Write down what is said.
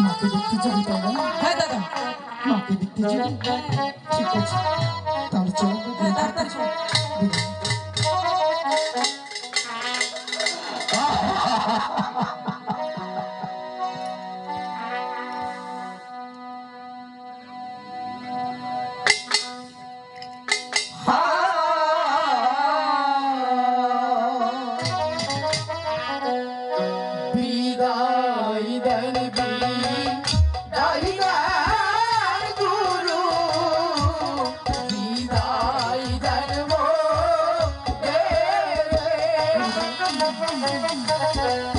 মাকে দেখতে যাবি তাই না হ্যাঁ দাদা মাকে দেখতে যাবি ঠিক আছে তাহলে চল তাড়াতাড়ি চল Ha ha ha বিদায় Thank you.